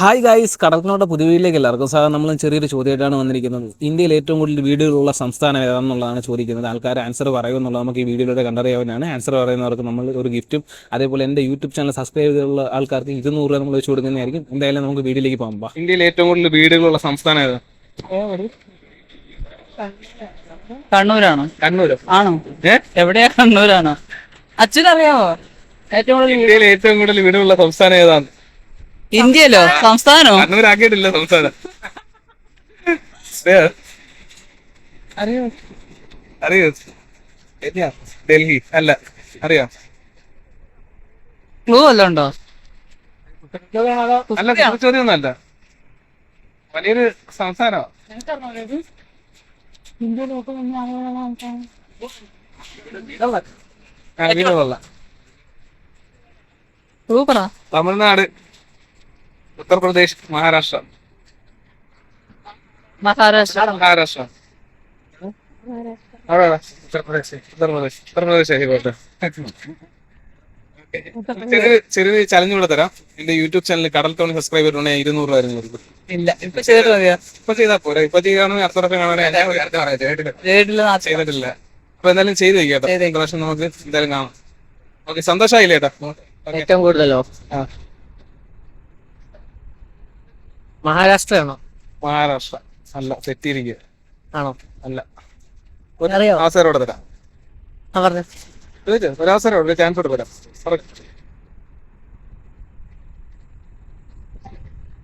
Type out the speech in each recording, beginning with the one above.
Hi guys കടൽക്കനോട്ട പുതുവീട്ടിലേക്ക് എല്ലാവർക്കും sir നമ്മൾ ചെറിയൊരു ചോദ്യമായിട്ടാണ് വന്നിരിക്കുന്നത്. ഇന്ത്യയിൽ ഏറ്റവും കൂടുതൽ വീടുകളുള്ള സംസ്ഥാനം ഏതാണെന്നുള്ളതാണ് ചോദിക്കുന്നത്. ആൾക്കാർ ആൻസർ പറയുമെന്നുള്ളത് നമുക്ക് ഈ വീഡിയോയിലൂടെ കണ്ടറിയാവുന്നതാണ്. ആൻസർ പറയുന്നവർക്ക് നമ്മൾ ഒരു ഗിഫ്റ്റും അതേപോലെ എന്റെ യൂട്യൂബ് ചാനൽ സബ്സ്ക്രൈബ് ചെയ്തുള്ള ആൾക്കാർക്ക് ഇരുന്നൂറ് രൂപ നമ്മൾ വെച്ച് കൊടുക്കുന്നതായിരിക്കും. എന്തായാലും നമുക്ക് വീഡിയോയിലേക്ക് പോകാം ഇന്ത്യയിൽ ഏറ്റവും കൂടുതൽ വീടുകളുള്ള സംസ്ഥാനം ഏതാണ് കണ്ണൂരാണോ? കണ്ണൂരോ? ആണോ? എവിടെയാ കണ്ണൂരാണോ? അച്ഛനറിയാമോ ഏറ്റവും കൂടുതൽ ഇന്ത്യയിൽ ഏറ്റവും കൂടുതൽ വീടുകളുള്ള സംസ്ഥാനം ഏതാണ്? ഇന്ത്യയിലോ? സംസ്ഥാനോ. കണ്ണൂരാക്കിയിട്ടില്ല സംസ്ഥാനം. അറിയോ? അറിയോ. ഡൽഹി. അല്ല അറിയോ? ക്ലൂ വല്ലതും ഉണ്ടോ? അല്ല ചോദ്യം അല്ല വലിയൊരു സംസ്ഥാനോ? തമിഴ്നാട്. ഉത്തർപ്രദേശ് മഹാരാഷ്ട്ര. മഹാരാഷ്ട്ര. മഹാരാഷ്ട്ര. അവിടെ അവിടെ. ഉത്തർപ്രദേശ് ഉത്തർപ്രദേശ്. ഉത്തർപ്രദേശ് ആയിക്കോട്ടെ. ചെറിയ ചെറിയ ചലഞ്ച് കൂടെ തരാം. എന്റെ യൂട്യൂബ് ചാനൽ കടൽ തോണി സബ്സ്ക്രൈബർ ഉണ്ടെങ്കിൽ ഇരുന്നൂറ് രൂപ ഇല്ല. ഇപ്പൊ ചെയ്തിട്ട് മതിയാ. ഇപ്പൊ ചെയ്താ പോരാ. ഇപ്പൊ ചെയ്യുകയാണെങ്കിൽ അടുത്ത വർഷം കാണാൻ ചെയ്തിട്ടില്ല. അപ്പൊ എന്തായാലും ചെയ്ത് വെക്കാം പ്രാവശ്യം നമുക്ക് എന്തായാലും കാണാം. ഓക്കെ സന്തോഷമായില്ലേ ഏട്ടാ? Okay. ഏറ്റവും കൂടുതലോ? ആ. മഹാരാഷ്ട്രയാണോ? മഹാരാഷ്ട്ര. അല്ല തെറ്റിയിരിക്കുക ആണോ? അല്ല. അറിയോ? അവസരം ഇവിടെ തരാം. ആ പറഞ്ഞു. ചോദിച്ചോ, ഒരു അവസരം ഒരു ചാൻസ് തരാം.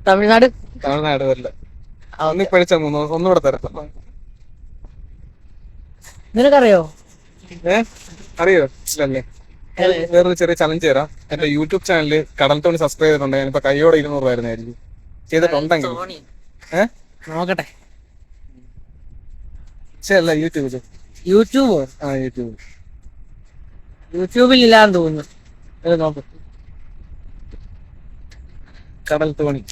തമിഴ്നാട്? തമിഴ്നാട് വരില്ല. ഒന്ന് പഠിച്ച മൂന്ന് ഒന്നുകൂടെ തരാം. നിനക്കറിയോ? ഏ? അറിയോ? ഇല്ലല്ലേ? വേറൊരു ചെറിയ ചലഞ്ച് തരാം. എന്റെ യൂട്യൂബ് ചാനലിൽ കടൽ തോണി സബ്സ്ക്രൈബ് ചെയ്തിട്ടുണ്ടെങ്കിൽ ഇപ്പൊ കൈയോടെ ഇരുന്നൂറ് രൂപയായിരുന്നായിരിക്കും ചെയ്തിട്ടുണ്ടെങ്കിൽ. ഏഹ് നോക്കട്ടെ. അല്ല യൂട്യൂബിൽ യൂട്യൂബ്? ആ യൂട്യൂബ്. യൂട്യൂബിൽ ഇല്ലാന്ന് തോന്നുന്നു നോക്ക. കടൽ തോണി.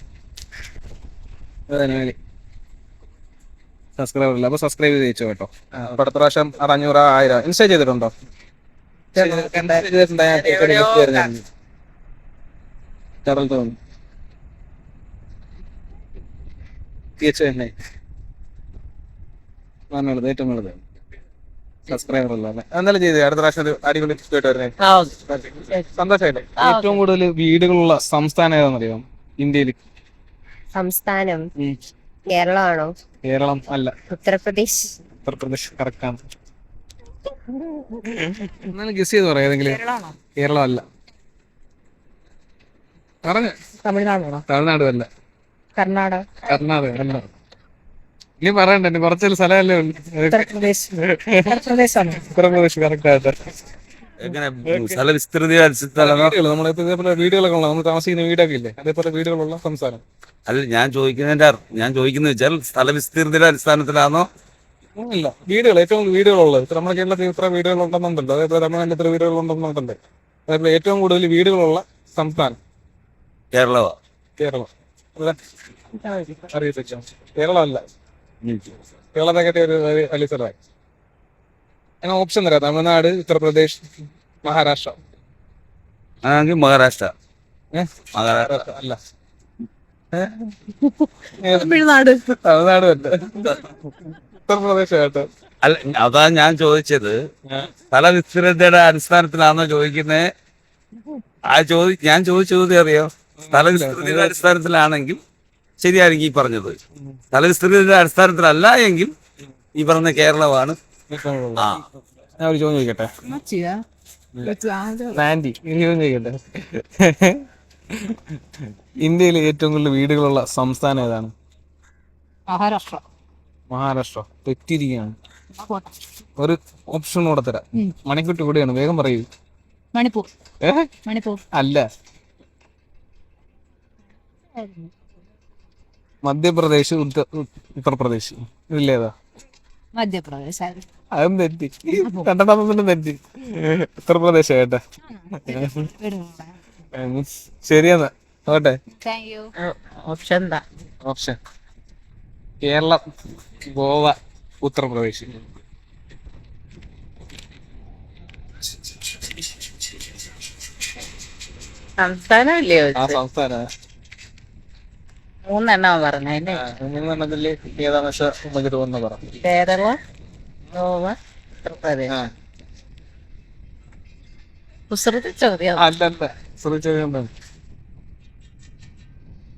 സബ്സ്ക്രൈബർ ഇല്ല അപ്പൊ സബ്സ്ക്രൈബ് ചെയ്ത് വെച്ചോ കേട്ടോ. അപ്പൊ അടുത്ത പ്രാവശ്യം അത് അഞ്ഞൂറ് ആയിരം. ഇൻസ്റ്റാ ചെയ്തിട്ടുണ്ടോ? കടൽ തോണി. തികച്ചു തന്നെ. നല്ലത് ഏറ്റവും നല്ലത്. സബ്സ്ക്രൈബർ അല്ല എന്നാലും ചെയ്തേ അടുത്ത പ്രാവശ്യം ഒരു അടിപൊളി ആയിട്ട് വരുന്നേ ആ ഓക്കെ. സന്തോഷമായില്ലേ? ഏറ്റവും കൂടുതൽ വീടുകളുള്ള സംസ്ഥാനം ഏതാണെന്നറിയോ? ഇന്ത്യയിൽ. സംസ്ഥാനം? കേരളമാണോ? കേരളം അല്ല. ഉത്തർപ്രദേശ്. ഉത്തർപ്രദേശ് കറക്റ്റാണ്. എന്നാലും ഗസ് ചെയ്ത് പറയാം ഏതെങ്കിലും. കേരളം അല്ല. പറഞ്ഞു. തമിഴ്നാടാണോ തമിഴ്നാട് അല്ല. കർണാടക. കർണാടക കർണാടക ഇനി പറയണ്ട ഇനി കുറച്ചൊരു സ്ഥലമല്ലേ ഉള്ളൂ. ഉത്തർപ്രദേശ്. ഉത്തർപ്രദേശാണോ. ഉത്തർപ്രദേശ് കറക്റ്റ് ആയിട്ട്. എങ്ങനെ സ്ഥല വിസ്തൃതി അനുസരിച്ചാണോ വീടുകൾ നമ്മളിപ്പോ ഇതേപോലെ വീടുകളൊക്കെ ഉള്ള നമ്മൾ താമസിക്കുന്ന വീടൊക്കെ ഇല്ലേ? അതേപോലെ വീടുകളുള്ള സംസ്ഥാനം. അല്ല ഞാൻ ചോദിക്കുന്നതിന്റെ ഞാൻ ചോദിക്കുന്നത് വെച്ചാൽ സ്ഥല വിസ്തൃതിയുടെ അടിസ്ഥാനത്തിലാണോ? ഇല്ല വീടുകൾ ഏറ്റവും കൂടുതൽ വീടുകളുള്ളത്. ഇത്ര നമ്മുടെ കേരളത്തിൽ ഇത്ര വീടുകൾ ഉണ്ടെന്നുണ്ടല്ലോ അതേപോലെ തമിഴ്നാട്ടിൽ ഇത്ര വീടുകൾ ഉണ്ടെന്നുണ്ടല്ലോ അതേപോലെ ഏറ്റവും കൂടുതൽ വീടുകളുള്ള സംസ്ഥാനം. കേരളമോ? കേരളം. അറിയത്തില്ല. കേരളം അല്ല കേരളത്തെ കെട്ടിയ ഒരു വലിയ- സ്ഥലമായി. അങ്ങനെ ഓപ്ഷൻ തരാം. തമിഴ്നാട് ഉത്തർപ്രദേശ് മഹാരാഷ്ട്ര. ആണെങ്കിൽ മഹാരാഷ്ട്ര. ഏ? മഹാരാഷ്ട്ര. അല്ല? തമിഴ്നാട്. തമിഴ്നാട് അല്ല. ഉത്തർപ്രദേശ് കേട്ടോ അല്ല അതാ ഞാൻ ചോദിച്ചത്. സ്ഥല വിസ്തൃതയുടെ അടിസ്ഥാനത്തിലാണോ ചോദിക്കുന്നത് ആ ചോദി ഞാൻ ചോദിച്ചത് അറിയോ? സ്ഥല വിസ്തൃതിയുടെ അടിസ്ഥാനത്തിലാണെങ്കിൽ ശരിയായിരിക്കും ഈ പറഞ്ഞത്. സ്ഥലവിസ്തൃതിയുടെ അടിസ്ഥാനത്തിലല്ല എങ്കിൽ ഈ പറഞ്ഞ കേരളമാണ്. ആ. ഞാൻ ഒരു ചോദ്യം ചോദിക്കട്ടെ? നാൻഡി ഒരു ചോദ്യം ചോദിക്കട്ടെ? ഇന്ത്യയിൽ ഏറ്റവും കൂടുതൽ വീടുകളുള്ള സംസ്ഥാനം ഏതാണ്? മഹാരാഷ്ട്ര. മഹാരാഷ്ട്ര. തെറ്റിരിക്കുകയാണ് ഒരു ഓപ്ഷൻ കൂടെ തരാം. മണിക്കുട്ടി കൂടിയാണ്. വേഗം പറയൂ. മണിപ്പൂർ. മണിപ്പൂർ. അല്ല. മധ്യപ്രദേശ് ഉത്തർ ഉത്തർപ്രദേശ്. ഇതിലേതാ മധ്യപ്രദേശ് അതും തെറ്റി. രണ്ടെണ്ണത്തിന് തെറ്റി. ഉത്തർപ്രദേശ് കേട്ടെ ശരിയെന്നാ ഓട്ടെ ഓപ്ഷൻ ഓപ്ഷൻ. കേരളം ഗോവ ഉത്തർപ്രദേശ്. സംസ്ഥാനമല്ലേ ആ സംസ്ഥാന. മൂന്നെണ്ണ പറഞ്ഞല്ലേ മൂന്നെണ്ണത്തിൽ ഏതാന്ന് വെച്ചാൽ നമുക്ക് തോന്നുന്നു പറ. കേരള ഗോവ ഉത്തർപ്രദേശ്. കുസൃതി ചോദ്യം.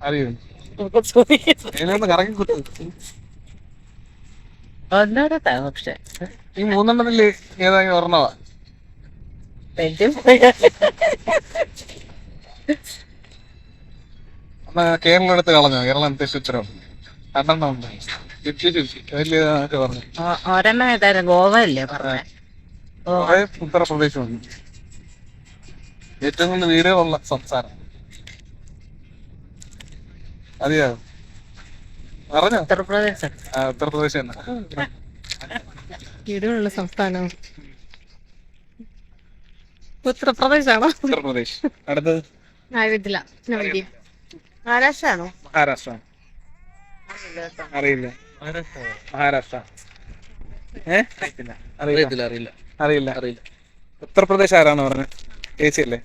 അറിയോ? കറങ്ങി കുത്തു ഈ മൂന്നെണ്ണത്തിൽ ഒരെണ്ണമാ എന്നാ കേരളം എടുത്ത് കളഞ്ഞോ? കേരളം തെറ്റിച്ചുത്തരം രണ്ടെണ്ണം ഉണ്ട്. ഫിഫ്റ്റി ഫിഫ്റ്റി പറഞ്ഞു? ഒരെണ്ണം ഏതായാലും ഗോവ അല്ലേ പറഞ്ഞേ? ഗോവ കുറെ ഉത്തർപ്രദേശുണ്ട്. ഏറ്റവും കൂടുതൽ വീടുകളുള്ള സംസ്ഥാനം. പറഞ്ഞോ? ഉത്തർപ്രദേശ്. ആ ഉത്തർപ്രദേശ് തന്നെ. വീടുകളുള്ള സംസ്ഥാനം. ഉത്തർപ്രദേശാണോ? ഉത്തർപ്രദേശ്. അടുത്തത്? മഹാരാഷ്ട്ര ആണോ മഹാരാഷ്ട്ര. അറിയില്ല. മഹാരാഷ്ട്ര. അറിയില്ല. അറിയില്ല. അറിയില്ല. അറിയില്ല. ഉത്തർപ്രദേശ് ആരാണ് പറഞ്ഞത് ചേച്ചിയല്ലേ?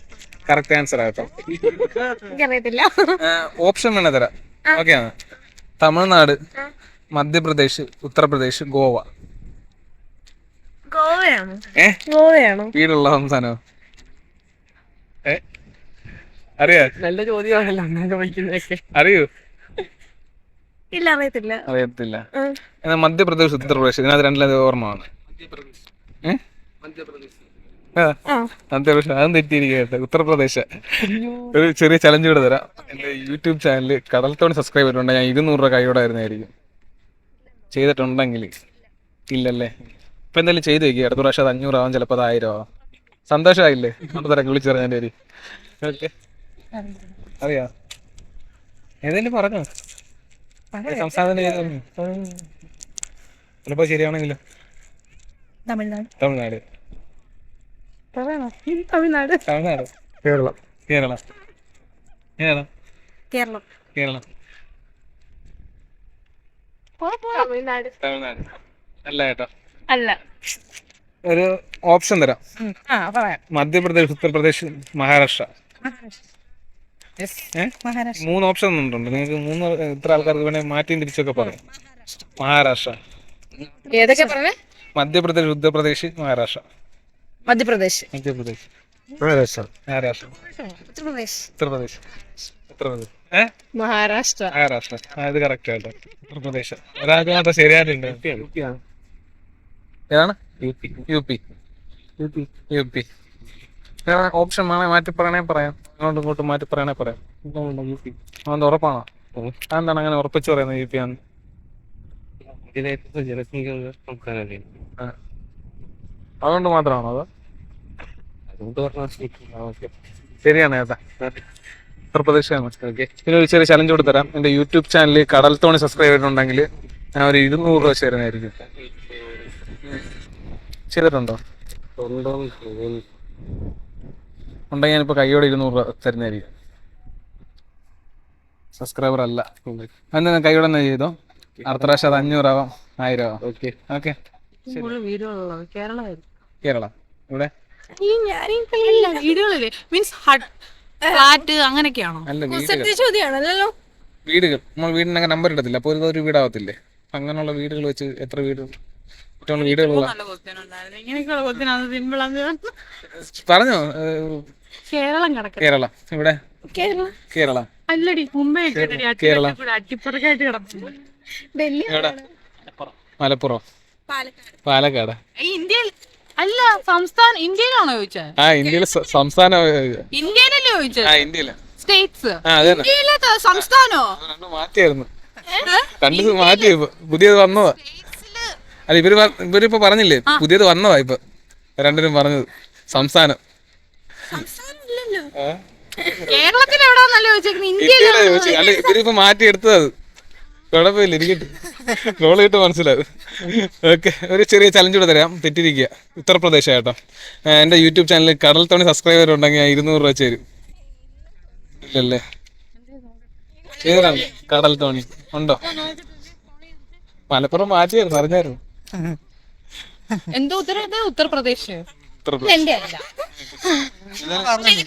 കറക്റ്റ് ആൻസർ ആട്ടോ എനിക്കറിയത്തില്ല. ഓപ്ഷൻ വേണേ തരാം. ഓക്കെ ആണ്. തമിഴ്നാട് മധ്യപ്രദേശ് ഉത്തർപ്രദേശ് ഗോവ. ഗോവയാണോ? ഏ? ഗോവയാണോ? വീടുള്ള സംസ്ഥാനോ ഏ? അറിയാ? നല്ല ചോദ്യമാണല്ലോ അങ്ങനെ ചോദിക്കുന്നതൊക്കെ. അറിയൂ. ഇല്ല അറിയത്തില്ല. അറിയത്തില്ല. എന്നാ മധ്യപ്രദേശ് ഉത്തർപ്രദേശ്. ഇതിനകത്ത് രണ്ടിലും ഓർമ്മമാണ് മധ്യപ്രദേശ്. അതും തെറ്റിയിരിക്കട്ടെ ഉത്തർപ്രദേശ്. ഒരു ചെറിയ ചലഞ്ച് കൂടെ തരാം. എന്റെ യൂട്യൂബ് ചാനലിൽ കടൽത്തോണി സബ്സ്ക്രൈബ് ചെയ്തിട്ടുണ്ടെങ്കിൽ ഞാൻ ഇരുന്നൂറ് രൂപ കൈയോടെ ആയിരുന്നായിരിക്കും. ചെയ്തിട്ടുണ്ടെങ്കിൽ. ഇല്ലല്ലേ? ഇപ്പൊ എന്തായാലും ചെയ്തു വെക്കുക അടുത്ത പ്രാവശ്യം അത് അഞ്ഞൂറാവും. ചിലപ്പോൾ അത് ആയിരം ആവാം സന്തോഷമായില്ലേ? അടുത്ത തരക്ക് വിളിച്ചറിയാൻ പേര് ഓക്കെ. അറിയാ? ഏതെങ്കിലും പറഞ്ഞോ? പറഞ്ഞോ. ചിലപ്പോ ശരിയാണെങ്കിലോ? തമിഴ്നാട്. തമിഴ്നാട്. തമിഴ്നാട്. തമിഴ്നാട്. കേരളം. കേരള. കേരളം. കേരളം. കേരളം തമിഴ്നാട്. തമിഴ്നാട്. അല്ല കേട്ടോ അല്ല. ഒരു ഓപ്ഷൻ തരാം. മധ്യപ്രദേശ് ഉത്തർപ്രദേശ് മഹാരാഷ്ട്ര. മഹാരാഷ്ട്ര. മൂന്ന് ഓപ്ഷൻ ഉണ്ടോ നിങ്ങൾക്ക് മൂന്ന് ഇത്ര ആൾക്കാർക്ക് വേണമെങ്കിൽ മാറ്റിയും തിരിച്ചൊക്കെ പറയാം. മഹാരാഷ്ട്ര. ഏതൊക്കെ പറഞ്ഞേ? മധ്യപ്രദേശ് ഉത്തർപ്രദേശ് മഹാരാഷ്ട്ര. മധ്യപ്രദേശ്. മധ്യപ്രദേശ്. മഹാരാഷ്ട്ര. മഹാരാഷ്ട്ര. ഉത്തർപ്രദേശ്. ഉത്തർപ്രദേശ്. ഉത്തർപ്രദേശ്. ഏ? മഹാരാഷ്ട്ര. മഹാരാഷ്ട്ര. ആ ഇത് കറക്റ്റ് ആട്ടോ. ഉത്തർപ്രദേശ്. ഒരാൾക്ക് മാത്രം ശരിയായിട്ടുണ്ട് ഏതാണ്? U P. U P. U P. Option വേണേ മാറ്റി പറയണേ പറയാം. അങ്ങോട്ടും ഇങ്ങോട്ടും മാറ്റി പറയണേ പറയാം. അതെന്താ ഉറപ്പാണോ? അതെന്താണ് അങ്ങനെ ഉറപ്പിച്ചു പറയുന്നത് യു പി ആണ്. അതുകൊണ്ട് മാത്രമാണോ അത്? ശരിയാണ് ഏട്ടാ. പ്രതീക്ഷയാണ് പിന്നെ ഒരു ചെറിയ ചലഞ്ച് കൊടുത്തരാം എന്റെ യൂട്യൂബ് ചാനലിൽ കടൽ തോണി സബ്സ്ക്രൈബ് ചെയ്തിട്ടുണ്ടെങ്കിൽ ഞാൻ ഒരു ഇരുന്നൂറ് രൂപ ചേരുന്നതായിരിക്കും. ചെയ്തിട്ടുണ്ടോ? ഉണ്ടെങ്കിൽ ഞാനിപ്പോൾ കൈയോടെ ഇരുന്നൂറ് രൂപ തരുന്നതായിരിക്കും. സബ്സ്ക്രൈബർ അല്ല. അന്ന് കൈയോടെ തന്നെ ചെയ്തോ? അടുത്ത പ്രാവശ്യം അത് അഞ്ഞൂറാവാം ആയിരം ആവാം. Okay okay Kerala. ഇവിടെ? വീടുകളില്ലേ? മീൻസ് ഹട്ട് ഫ്ലാറ്റ് അങ്ങനെയൊക്കെയാണോ? വീടുകൾ. ചോദ്യമാണല്ലോ വീടുകൾ. നമ്മൾ വീടിനൊക്കെ നമ്പർ ഇടത്തില്ല. അപ്പോൾ ഒരു ഒരു വീടാവത്തില്ലേ? അങ്ങനെയുള്ള വീടുകൾ വെച്ച് എത്ര വീട്? വീടുകൾ പറഞ്ഞോ? കേരളം കിടക്കും കേരളം ഇവിടെ? കേരളം. കേരളം. അല്ലടി മുംബൈ കേരളം. അട്ടിപ്പറക്കായിട്ട് കിടക്കുന്നു ഡൽഹി മലപ്പുറം. പാലക്കാട്. പാലക്കാട്. ഇന്ത്യയിൽ അല്ല സംസ്ഥാനം ഇന്ത്യയിലാണോ ചോദിച്ചത് ആ ഇന്ത്യയിലെ സംസ്ഥാനം ഇന്ത്യയിലല്ലേ ചോദിച്ചത് ആ ഇന്ത്യയിലെ. സ്റ്റേറ്റ്സ് ആ ഇന്ത്യയിലെ സംസ്ഥാനോ? രണ്ടും മാറ്റിയായിരുന്നു കണ്ടത് മാറ്റി. പുതിയത് വന്നതാ. അല്ല ഇവർ ഇവരിപ്പോ പറഞ്ഞില്ലേ? പുതിയത് വന്നതാ ഇപ്പൊ. രണ്ടിനും പറഞ്ഞത്. സംസ്ഥാനം? കേരളത്തിൽ എവിടാന്നല്ല ചോദിച്ചേക്കുന്നത് ഇന്ത്യയിലാ ചോദിച്ചത്. അല്ല ഇവരിപ്പോ മാറ്റി എടുത്തത് അത്. കുഴപ്പമില്ല ഇരിക്കട്ടെ. റോൾ കിട്ട് മനസ്സിലാവും ഓക്കെ ഒരു ചെറിയ ചലഞ്ച് കൂടെ തരാം. തെറ്റിരിക്കുക ഉത്തർപ്രദേശ് കേട്ടോ എന്റെ എന്റെ യൂട്യൂബ് ചാനലിൽ കടൽ തോണി സബ്സ്ക്രൈബർ ഉണ്ടെങ്കിൽ ഞാൻ ഇരുന്നൂറ് രൂപ ചേരും ഇല്ലല്ലേ? ചെയ്തതാണ് കടൽ തോണി ഉണ്ടോ? മലപ്പുറം മാറ്റിയായിരുന്നു അറിഞ്ഞായിരുന്നു എന്തോ ഉത്തര? ഉത്തർപ്രദേശ്.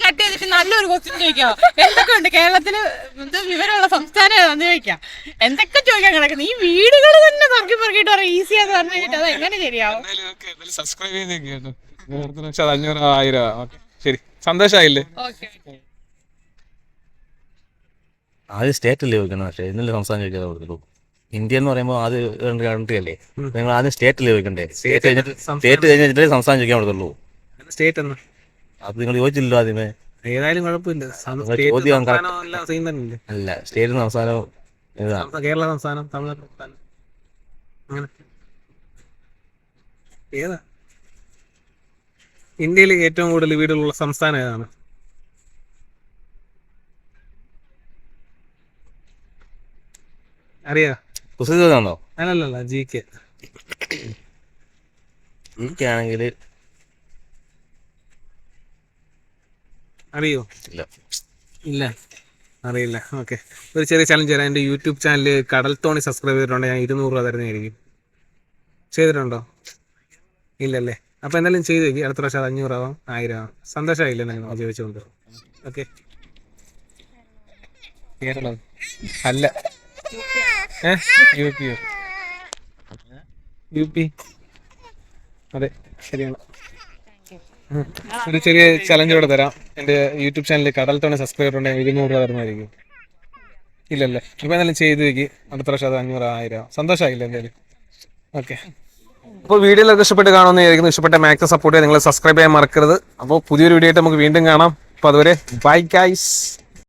കട്ട് ചെയ്തിട്ട് നല്ലൊരു ക്വസ്റ്റ്യൻ ചോദിക്കാം? എന്തൊക്കെയുണ്ട് കേരളത്തിൽ ഇത് വിവരമുള്ള സംസ്ഥാനം ഏതാന്ന് ചോദിക്കാം. എന്തൊക്കെ ചോദിക്കാൻ കിടക്കുന്നത് ഈ വീടുകൾ തന്നെ തർക്കി പറക്കിട്ട് പറയാം. ഈസിയാന്ന് പറഞ്ഞു കഴിഞ്ഞിട്ട് അത് എങ്ങനെ ശരിയാവും? സബ്സ്ക്രൈബ് ചെയ്തേക്ക് കേട്ടോ അടുത്ത ലക്ഷം അത് അഞ്ഞൂറ് ആയിരം ഓക്കെ. ശരി. സന്തോഷമായില്ലേ ആദ്യം സ്റ്റേറ്റ് അല്ലേ ചോദിക്കണം പക്ഷേ ഇന്നലെ സംസ്ഥാനം ചോദിക്കാതെ കൊടുത്തുള്ളൂ ഇന്ത്യ എന്ന് പറയുമ്പോൾ ആദ്യം രണ്ട് കൺട്രി അല്ലേ? നിങ്ങൾ ആദ്യം സ്റ്റേറ്റ് അല്ലേ ചോദിക്കണ്ടേ? സ്റ്റേറ്റ് കഴിഞ്ഞിട്ട് സ്റ്റേറ്റ് കഴിഞ്ഞിട്ടേ സംസ്ഥാനം. ചോദിക്കാൻ കൊടുത്തുള്ളൂ. സ്റ്റേറ്റ് എന്ന്. അത് നിങ്ങൾ ചോദിച്ചില്ലല്ലോ ആദ്യമേ. ഏതായാലും കുഴപ്പമില്ല. ചോദ്യം അല്ല സ്റ്റേറ്റ് സംസ്ഥാനം കേരള സംസ്ഥാനം തമിഴ്നാട് സംസ്ഥാനം. അങ്ങനെ. ഏതാ? ഇന്ത്യയിൽ ഏറ്റവും കൂടുതൽ വീടുകളുള്ള സംസ്ഥാനം ഏതാണ്? അറിയാ? അല്ലല്ലോ അല്ലല്ല ജി കെ. എനിക്കാണെങ്കിൽ അറിയോ? ഇല്ല. ഇല്ല. അറിയില്ല. ഓക്കെ. ഒരു ചെറിയ ചലഞ്ച് തരാം. എന്റെ യൂട്യൂബ് ചാനൽ കടൽ തോണി സബ്സ്ക്രൈബ് ചെയ്തിട്ടുണ്ടെങ്കിൽ ഞാൻ ഇരുന്നൂറ് രൂപ തരുന്നതായിരിക്കും. ചെയ്തിട്ടുണ്ടോ? ഇല്ലല്ലേ. അപ്പോൾ എന്തായാലും ചെയ്ത് വയ്ക്കും അടുത്ത പ്രാവശ്യം അത് അഞ്ഞൂറാവാം ആയിരം ആവാം. സന്തോഷമായില്ലേ നിങ്ങൾ ചോദിച്ചുകൊണ്ട്. ഓക്കെ. കേരളം. അല്ല. U P U P. അതെ. ശരിയാണ്. ഒരു ചെറിയ ചലഞ്ച് കൂടെ തരാം. എന്റെ യൂട്യൂബ് ചാനലിൽ കടൽ തോണി സബ്സ്ക്രൈബർ ഉണ്ടെങ്കിൽ ഇരുന്നൂറ് രൂപ തരുന്നതായിരിക്കും ഇല്ലല്ലേ ഇപ്പൊ എന്തായാലും ചെയ്ത് വെക്കി അടുത്ത പ്രാവശ്യം അത് അഞ്ഞൂറ് ആയിരം. സന്തോഷമായില്ല എന്തായാലും? ഓക്കെ അപ്പോൾ വീഡിയോ ഇഷ്ടപ്പെട്ട് വിചാരിക്കുന്നു. ഇഷ്ടപ്പെട്ട മാക്സിമം സപ്പോർട്ട് നിങ്ങൾ സബ്സ്ക്രൈബ് ചെയ്യാൻ മറക്കരുത്. അപ്പോൾ പുതിയൊരു വീഡിയോ ആയിട്ട് നമുക്ക് വീണ്ടും കാണാം. അപ്പോൾ അതുവരെ ബൈ ഗൈസ്